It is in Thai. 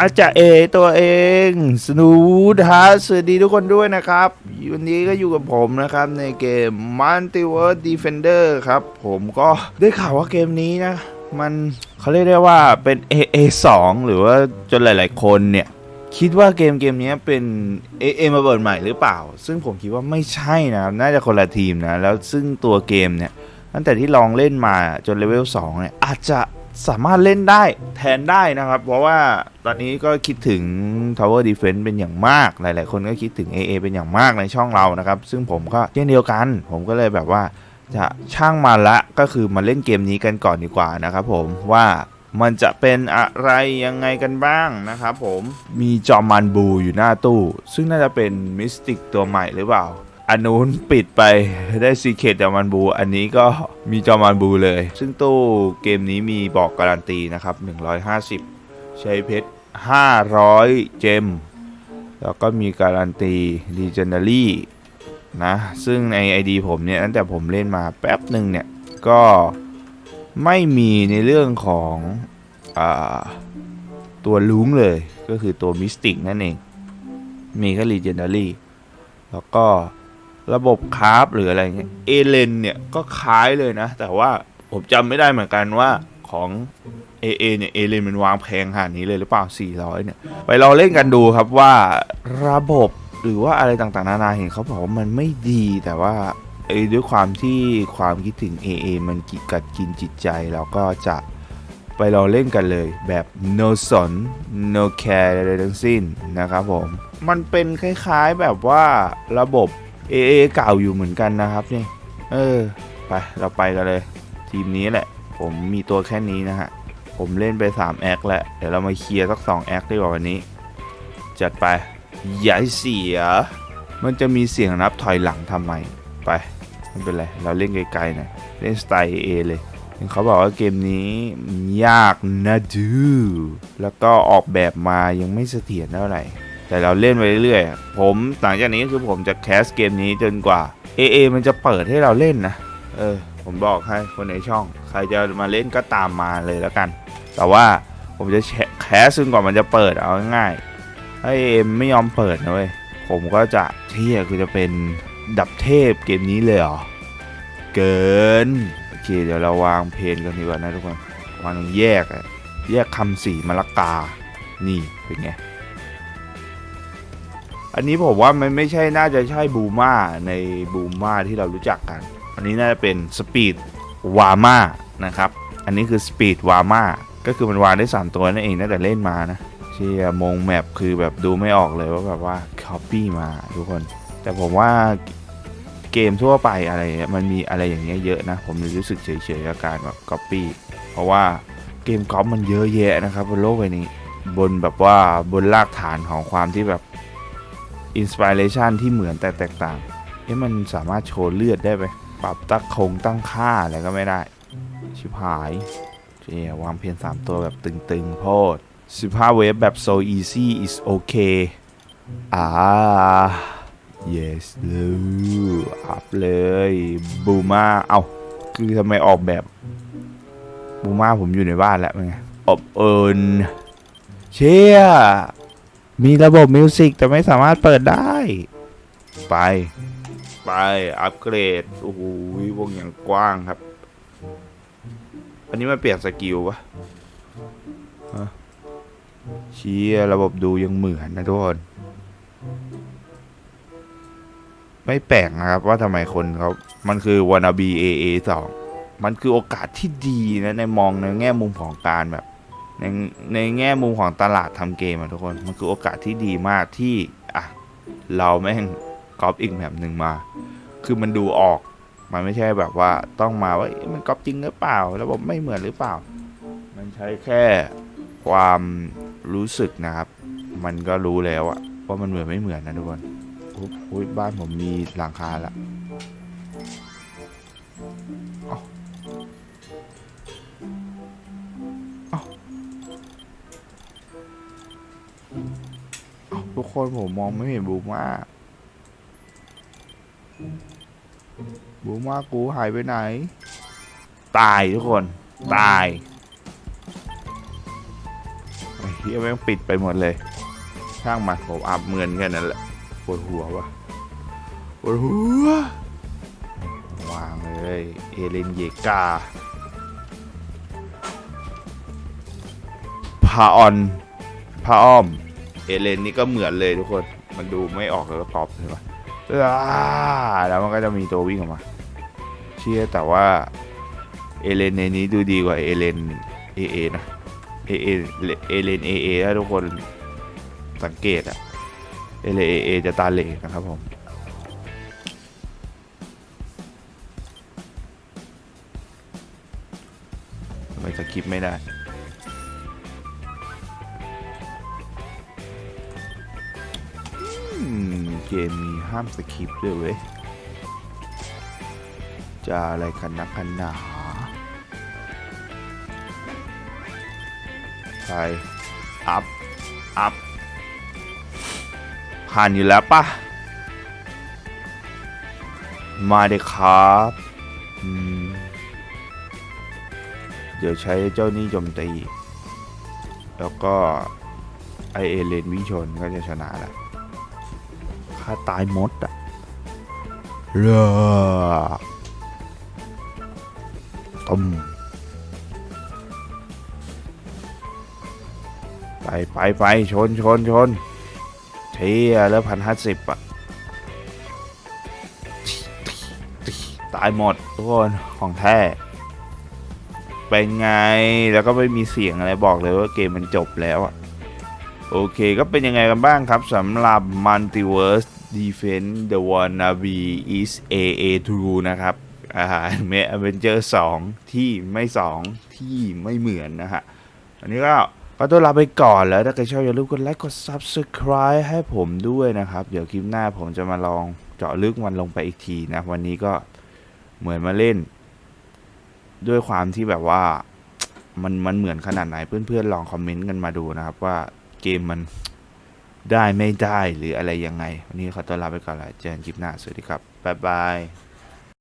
อาจารย์เอตัวเองสนูดฮะสวัสดีทุกคนด้วยนะครับ วันนี้ก็อยู่กับผมนะครับในเกม Multiverse Defender ครับ ผมก็ได้ข่าวว่าเกมนี้นะ มันเขาเรียกได้ว่าเป็น AA 2 หรือว่าจนหลาย ๆ คนเนี่ย คิดว่าเกมเกมนี้เป็น AA มาเบิดใหม่หรือเปล่า ซึ่งผมคิดว่าไม่ใช่นะครับน่าจะคนละทีมนะ แล้วซึ่งตัวเกมเนี่ยตั้งแต่ที่ลองเล่นมาจนเลเวล2เนี่ยอาจจะ สามารถเล่นได้แทนได้นะครับ เพราะว่าตอนนี้ก็คิดถึง Tower Defense เป็นอย่างมาก หลาย ๆ คนก็คิดถึง AA เป็นอย่างมากในช่องเรานะครับ ซึ่งผมก็เช่นเดียวกัน ผมก็เลยแบบว่าจะช่างมาละก็คือมาเล่นเกมนี้กันก่อนดีกว่านะครับผมว่ามันจะเป็นอะไรยังไงกันบ้างนะครับผมมีจอมมันบูอยู่หน้าตู้ ซึ่งน่าจะเป็นมิสติกตัวใหม่หรือเปล่า อันนู้นปิดไปได้ซีเคดจอมันบู อันนี้ก็มีจอมันบูเลย ซึ่งตู้เกมนี้มีบอกการันตีนะครับ 150 ใช้เพชร 500 เจม แล้วก็มีการันตี Legendary นะ ซึ่งใน ID ผมเนี่ย ตั้งแต่ผมเล่นมาแป๊บหนึ่งเนี่ย ก็ไม่มีในเรื่องของอตัวลุงเลย ก็คือตัวมิสติกนั่นเอง มีแค่ Legendary แล้วก็ ระบบคราฟหรืออะไรเงี้ยเอเลนเนี่ยก็คล้ายเลยนะ แต่ว่าผมจำไม่ได้เหมือนกันว่าของ AA เนี่ยเอเลนมันวางแพงขนาดนี้เลยหรือเปล่า 400 เนี่ย ไปลองเล่นกันดูครับว่าระบบหรือว่าอะไรต่างๆ นานาเห็นเขาบอกว่ามันไม่ดีแต่ว่าไอ้ด้วยความที่ความคิดถึง AA มันกิกัดกินจิตใจเราก็จะไปลองเล่นกันเลยแบบ no สน no care อะไรทั้งสิ้นนะครับผม มันเป็นคล้ายๆแบบว่าระบบ AA เก่าอยู่เหมือนกันนะครับนี่เออ ไปเราไปกันเลย ทีมนี้แหละ ผมมีตัวแค่นี้นะฮะ ผมเล่นไป3แอคแล้วเดี๋ยวเรามาเคลียร์สัก2แอคดีกว่าวันนี้ จัดไปอย่าให้เสีย มันจะมีเสียงนับถอยหลังทำไม ไปไม่เป็นไร เราเล่นไกลๆหน่อยเล่นสไตล์ AA เลยเห็นเขาบอกว่าเกมนี้ยากนะดู แล้วก็ออกแบบมายังไม่เสถียรเท่าไหร่ แต่เราเล่นไปเรื่อยๆ ผมหลังจากนี้คือผมจะแคสเกมนี้จนกว่า AA มันจะเปิดให้เราเล่นนะ เออ ผมบอกให้คนในช่อง ใครจะมาเล่นก็ตามมาเลยแล้วกัน แต่ว่าผมจะแคสซึ่งกว่ามันจะเปิดเอาง่ายๆถ้า AA ไม่ยอมเปิดนะเว้ย ผมก็จะเที่ยคือจะเป็นดับเทพเกมนี้เลยเหรอ เกิน โอเค เดี๋ยวเราวางเพลนกันดีกว่านะทุกคนวางแยกแยกคำสีมะละกา นี่เป็นไง อันนี้ผมว่ามันไม่ใช่น่าจะใช่บูมาในบูมาที่เรารู้จักกัน อันนี้น่าจะเป็นสปีดวามานะครับ อันนี้คือสปีดวามาก็คือมันวางได้ 3 ตัวนั่นเองตั้งแต่เล่นมานะเชียมงแมปคือแบบดูไม่ออกเลยว่าแบบว่าคอปปี้มาทุกคน แต่ผมว่าเกมทั่วไปอะไรเนี่ยมันมีอะไรอย่างเงี้ยเยอะนะ ผมเลยรู้สึกเฉยๆกับการแบบก๊อปปี้เพราะว่าเกมก๊อปมันเยอะแยะนะครับบนโลกใบนี้ บนแบบว่าบนรากฐานของความที่แบบ อินสปิเรชันที่เหมือนแต่แตกต่าง เอ๊ะมันสามารถโชว์เลือดได้ไหมปรับตั้งคงตั้งค่าอะไรก็ไม่ได้ ชิบหายเจียวางเพนสามตัวแบบตึงๆ โพด15 เวฟแบบ so easy is okay อ่า yes เลยอัพเลยบูมาเอ้าคือทำไมออกแบบบูมาผมอยู่ในบ้านแล้วไงอบเอิญเชี่ย มีระบบมิวสิกแต่ไม่สามารถเปิดได้ ไป ไป อัปเกรด โอ้โหวงอย่างกว้างครับ อันนี้มันเปลี่ยนสกิลปะฮะเชี่ยระบบดูยังเหมือนนะทุกคน ไม่แปลกนะครับว่าทำไมคนเขามันคือ wannabe AA 2มันคือโอกาสที่ดีนะในมองในแง่มุมของการแบบ ในในแง่มุมของตลาดทำเกมอะทุกคน มันคือโอกาสที่ดีมากที่อะเราแม่งก๊อปอีกแบบหนึ่งมา คือมันดูออก มันไม่ใช่แบบว่าต้องมาว่ามันก๊อปจริงหรือเปล่า ระบบไม่เหมือนหรือเปล่า มันใช้แค่ความรู้สึกนะครับ มันก็รู้แล้วอะว่ามันเหมือนไม่เหมือนนะทุกคนอุ๊บอุ๊ยบ้านผมมีหลังคาละ ทุกคนผมมองไม่เห็นบูมาบูมากูหายไปไหน ตายทุกคน ตายเพี่แม่งปิดไปหมดเลย ช่างมันผมอับเมือนแค่นั้นแหละปวดหัววะปวดหัว วางเลย เอเลนเยกาพาออนพาอ้อม เอเลนนี่ก็เหมือนเลยทุกคน มันดูไม่ออกเลยว่าตอบเลยปะอ้าแล้วมันก็จะมีตัววิ่งออกมา เชื่อแต่ว่าเอเลนในนี้ดูดีกว่าเอเลนเอเอนะเอเอเอเลนเอเอถ้าทุกคนสังเกตอะเอเลนเอเอจะตาเหล่นะครับผมไมสคริปไม่ได้ เกมมีห้ามสคริปต์ด้วยเว้ย จะอะไรกันนักกันหนาไปอัพ อัพ ผ่านอยู่แล้วปะมาเด็กครับเดี๋ยวใช้เจ้านี่โจมตี แล้วก็ไอเอเลนวิ่งชนก็จะชนะแหละ ฆ่าตายหมดอะเรือต้มไปไปไปชนชนชนเทียแล้วพันห้าสิบอะตายหมดทุกคนของแท้เป็นไงแล้วก็ไม่มีเสียงอะไรบอกเลยว่าเกมมันจบแล้วอะโอเคก็เป็นยังไงกันบ้างครับสำหรับ Multiverse Defense The Wannabe is AA2 นะครับอ่าเมอเวนเจอร์2ที่ไม่2ที่ไม่เหมือนนะฮะ อันนี้ก็ก็ต้องลาไปก่อนแล้ว ถ้าใครชอบอย่าลืมกดไลค์กด Subscribe ให้ผมด้วยนะครับ เดี๋ยวคลิปหน้าผมจะมาลองเจาะลึกมันลงไปอีกทีนะ วันนี้ก็เหมือนมาเล่น ด้วยความที่แบบว่ามันมันเหมือนขนาดไหนเพื่อนๆลองคอมเมนต์กันมาดูนะครับ ว่าเกมมัน ได้ไม่ได้หรืออะไรยังไง วันนี้ขอตัวลาไปก่อนละเจอกันคลิปหน้า สวัสดีครับ บ๊ายบาย